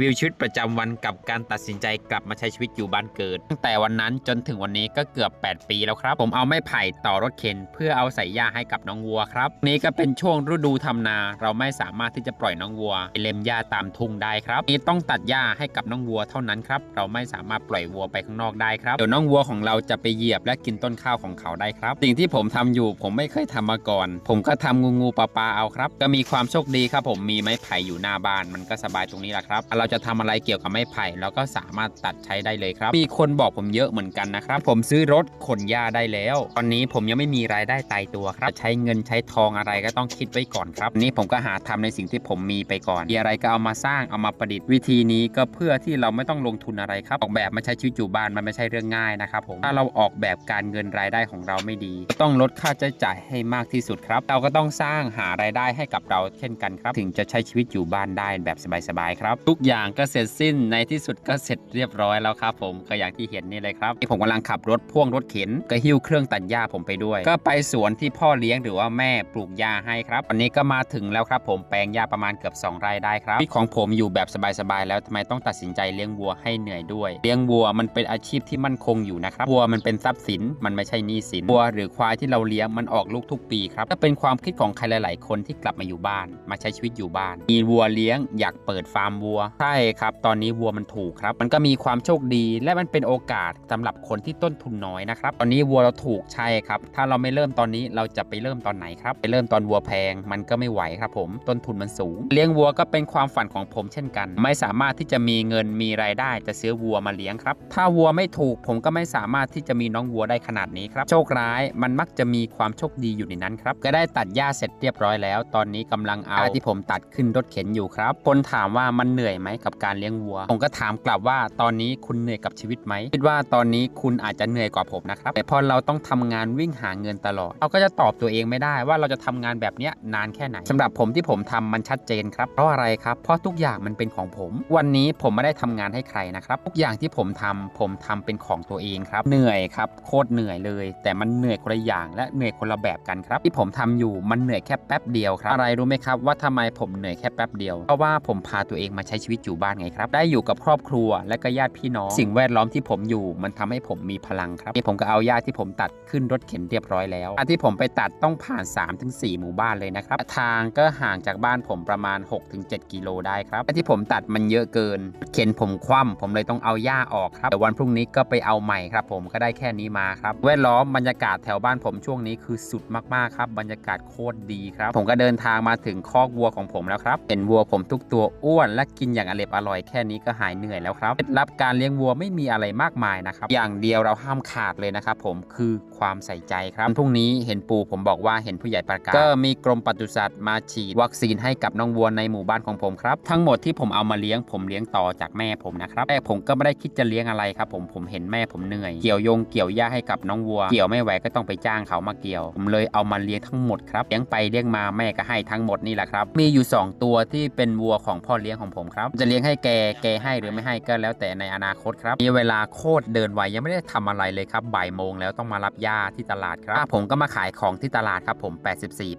วิวชีวิตประจำวันกับการตัดสินใจกลับมาใช้ชีวิตอยู่บ้านเกิด ตั้งแต่วันนั้นจนถึงวันนี้ก็เกือบ 8 ปีแล้วครับ ผมเอาไม้ไผ่ต่อรถเข็น เพื่อเอาใส่หญ้าให้กับน้องวัวครับ นี้ก็เป็นช่วงฤดูทำนา เราไม่สามารถที่จะปล่อยน้องวัวไปเล็มหญ้าตามทุ่งได้ครับนี้ต้องตัดหญ้าให้กับน้องวัวเท่านั้นครับเราไม่สามารถปล่อยวัวไปข้างนอกได้ครับเดี๋ยวน้องวัวของเราจะไปเหยียบและกินต้นข้าวของเขาได้ครับ สิ่งที่ผมทำอยู่ผมไม่เคยทำมาก่อน ผมก็ทำงูงูปลาปลาเอาครับ ก็มีความโชคดีครับผมมีไม้ไผ่อยู่หน้าบ้านมันก็สบายตรงนี้แหละครับเราจะทำอะไรเกี่ยวกับไม้ไผ่เราก็สามารถตัดใช้ได้เลยครับ มีคนบอกผมเยอะเหมือนกันนะครับ ผมซื้อรถขนหญ้าได้แล้ว ตอนนี้ผมยังไม่มีรายได้ตายตัวครับ ใช้เงินใช้ทองอะไรก็ต้องคิดไว้ก่อนครับ นี่ผมก็หาทำในสิ่งที่ผมมีไปก่อนมีอะไรก็เอามาสร้างเอามาประดิษฐ์วิธีนี้ก็เพื่อที่เราไม่ต้องลงทุนอะไรครับ ออกแบบมาใช้ชีวิตอยู่บ้านมันไม่ใช่เรื่องง่ายนะครับผมถ้าเราออกแบบการเงินรายได้ของเราไม่ดี ต้องลดค่าใช้จ่ายให้มากที่สุดครับ เราก็ต้องสร้างหารายได้ให้กับเราเช่นกันครับ ถึงจะใช้ชีวิตอยู่บ้านได้แบบสบายๆครับทุกอย่างย่างก็เสร็จสิ้นในที่สุดก็เสร็จเรียบร้อยแล้วครับผมก็อย่างที่เห็นนี่เลยครับที่ผมกำลังขับรถพ่วงรถเข็นก็หิ้วเครื่องตัดหญ้าผมไปด้วย ก็ไปสวนที่พ่อเลี้ยงหรือว่าแม่ปลูกหญ้าให้ครับวันนี้ก็มาถึงแล้วครับผมแปลงหญ้าประมาณเกือบ 2 ไร่ได้ครับชีวิตของผมอยู่แบบสบายๆแล้วทำไมต้องตัดสินใจเลี้ยงวัวให้เหนื่อยด้วย เลี้ยงวัวมันเป็นอาชีพที่มั่นคงอยู่นะครับวัวมันเป็นทรัพย์สินมันไม่ใช่หนี้สินวัวหรือควายที่เราเลี้ยงมันออกลูกทุกปีครับก็เป็นความคิดของใครหลาย ๆ คนที่กลับมาอยู่บ้าน มาใช้ชีวิตอยู่บ้านมีวัวเลี้ยงอยากเปิดฟาร์มวัวใช่ครับ ตอนนี้วัวมันถูกครับ มันก็มีความโชคดีและมันเป็นโอกาสสำหรับคนที่ต้นทุนน้อยนะครับ ตอนนี้วัวเราถูกใช่ครับ ถ้าเราไม่เริ่มตอนนี้เราจะไปเริ่มตอนไหนครับ ไปเริ่มตอนวัวแพง มันก็ไม่ไหวครับผม ต้นทุนมันสูง เลี้ยงวัวก็เป็นความฝันของผมเช่นกัน ไม่สามารถที่จะมีเงินมีรายได้จะซื้อวัวมาเลี้ยงครับ ถ้าวัวไม่ถูกผมก็ไม่สามารถที่จะมีน้องวัวได้ขนาดนี้ครับ โชคร้ายมันมักจะมีความโชคดีอยู่ในนั้นครับ ก็ได้ตัดหญ้าเสร็จเรียบร้อยแล้ว ตอนนี้กำลังเอาหญ้าที่ผมตัดขึ้นรถเข็นอยู่ครับ คนถามว่ามันเหนื่อยไหมกับการเลี้ยงวัว ผมก็ถามกลับว่าตอนนี้คุณเหนื่อยกับชีวิตไหมคิดว่าตอนนี้คุณอาจจะเหนื่อยกว่าผมนะครับแต่พอเราต้องทำงานวิ่งหาเงินตลอด เราก็จะตอบตัวเองไม่ได้ว่าเราจะทำงานแบบนี้นานแค่ไหนสำหรับผมที่ผมทำมันชัดเจนครับเพราะอะไรครับเพราะทุกอย่างมันเป็นของผม วันนี้ผมไม่ได้ทำงานให้ใครนะครับทุกอย่างที่ผมทำผมทำเป็นของตัวเองครับ เหนื่อยครับโคตรเหนื่อยเลย แต่มันเหนื่อยคนละอย่างและเหนื่อยคนละแบบกันครับ ที่ผมทำอยู่มันเหนื่อยแค่แป๊บเดียวครับอะไรรู้ไหมครับว่าทำไมผมเหนื่อยแค่แป๊บเดียวเพราะว่าผมพาตัวเองมาใช้ชีวิตอยู่บ้านไงครับ ได้อยู่กับครอบครัวและก็ญาติพี่น้อง สิ่งแวดล้อมที่ผมอยู่ มันทำให้ผมมีพลังครับนี่ผมก็เอาหญ้าที่ผมตัดขึ้นรถเข็นเรียบร้อยแล้วอันที่ผมไปตัดต้องผ่าน 3-4 หมู่บ้านเลยนะครับ ทางก็ห่างจากบ้านผมประมาณ 6-7 กิโลได้ครับที่ผมตัดมันเยอะเกิน เข็นผมคว่ำผมเลยต้องเอาหญ้าออกครับเดี๋ยววันพรุ่งนี้ก็ไปเอาใหม่ครับ ผมก็ได้แค่นี้มาครับแวดล้อมบรรยากาศแถวบ้านผมช่วงนี้คือสุดมากๆครับบรรยากาศโคตรดีครับ ผมก็เดินทางมาถึงคอกวัวของผมแล้วครับเห็นวัวผมทุกตัวอ้วนและกินอย่างอร่อยอร่อยแค่นี้ก็หายเหนื่อยแล้วครับเคล็ดลับการเลี้ยงวัวไม่มีอะไรมากมายนะครับ อย่างเดียวเราห้ามขาดเลยนะครับผมคือความใส่ใจครับพรุ่งนี้เห็นปู่ผมบอกว่าเห็นผู้ใหญ่ประกาศก็มีกรมปศุสัตว์มาฉีดวัคซีนให้กับน้องวัวในหมู่บ้านของผมครับ ทั้งหมดที่ผมเอามาเลี้ยงผมเลี้ยงต่อจากแม่ผมนะครับแต่ผมก็ไม่ได้คิดจะเลี้ยงอะไรครับผมผมเห็นแม่ผมเหนื่อย เกี่ยวยงเกี่ยวหญ้าให้กับน้องวัว เกี่ยวไม่ไหวก็ต้องไปจ้างเขามาเกี่ยว ผมเลยเอามาเลี้ยงทั้งหมดครับเลี้ยงไปเลี้ยงมาแม่ก็ให้ทั้งหมดนี่แหละครับมีอยู่ 2 ตัวที่เป็นวัวของพ่อเลี้ยงของผมครับจะเลี้ยงให้แก แกให้หรือไม่ให้ก็แล้วแต่ในอนาคตครับ มีเวลาโคตรเดินไวยังไม่ได้ทำอะไรเลยครับ บ่ายโมงแล้วต้องมารับหญ้าที่ตลาดครับ ผมก็มาขายของที่ตลาดครับผม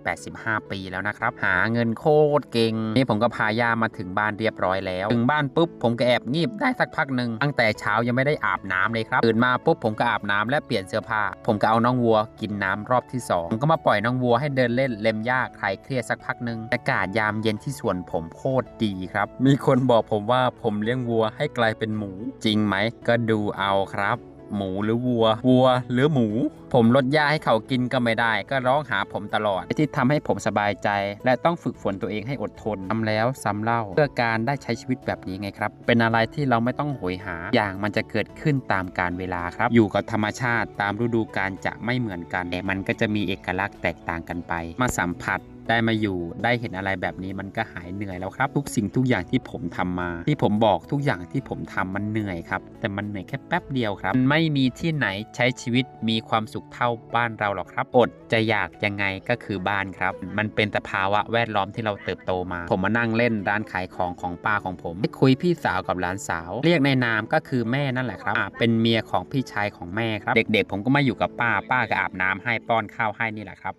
84-85 ปีแล้วนะครับ หาเงินโคตรเก่ง นี่ผมก็พาย่ามาถึงบ้านเรียบร้อยแล้ว ถึงบ้านปุ๊บผมก็แอบงีบได้สักพักหนึ่งตั้งแต่เช้ายังไม่ได้อาบน้ำเลยครับตื่นมาปุ๊บผมก็อาบน้ำและเปลี่ยนเสื้อผ้า ผมก็เอาน้องวัวกินน้ำรอบที่สองผมก็มาปล่อยน้องวัวให้เดินเล่นเล็มหญ้าคลายเครียดสักพักหนึ่งอากาศยามเย็นที่สวนผมโคตรดีครับ มีคนบอกผมว่าผมเลี้ยงวัวให้กลายเป็นหมูจริงไหม ก็ดูเอาครับ หมูหรือวัว วัวหรือหมู ผมลดหญ้าให้เขากินก็ไม่ได้ ก็ร้องหาผมตลอดที่ทำให้ผมสบายใจ และต้องฝึกฝนตัวเองให้อดทนทำแล้วซ้ำเล่า เพื่อการได้ใช้ชีวิตแบบนี้ไงครับ เป็นอะไรที่เราไม่ต้องโหยหาอย่างมันจะเกิดขึ้นตามการเวลาครับ อยู่กับธรรมชาติตามฤดูกาลจะไม่เหมือนกันแต่มันก็จะมีเอกลักษณ์แตกต่างกันไป มาสัมผัส ได้มาอยู่ ได้เห็นอะไรแบบนี้มันก็หายเหนื่อยแล้วครับ ทุกสิ่งทุกอย่างที่ผมทำมา ที่ผมบอกทุกอย่างที่ผมทำมันเหนื่อยครับ แต่มันเหนื่อยแค่แป๊บเดียวครับ ไม่มีที่ไหนใช้ชีวิตมีความสุขเท่าบ้านเราหรอกครับ อดจะอยากยังไงก็คือบ้านครับ มันเป็นแต่ภาวะแวดล้อมที่เราเติบโตมา ผมมานั่งเล่นร้านขายของของป้าของผมได้คุยพี่สาวกับหลานสาว เรียกในนามก็คือแม่นั่นแหละครับเป็นเมียของพี่ชายของแม่ครับ เด็กๆ ผมก็มาอยู่กับป้าป้าก็อาบน้ำให้ป้อนข้าวให้นี่แหละครับ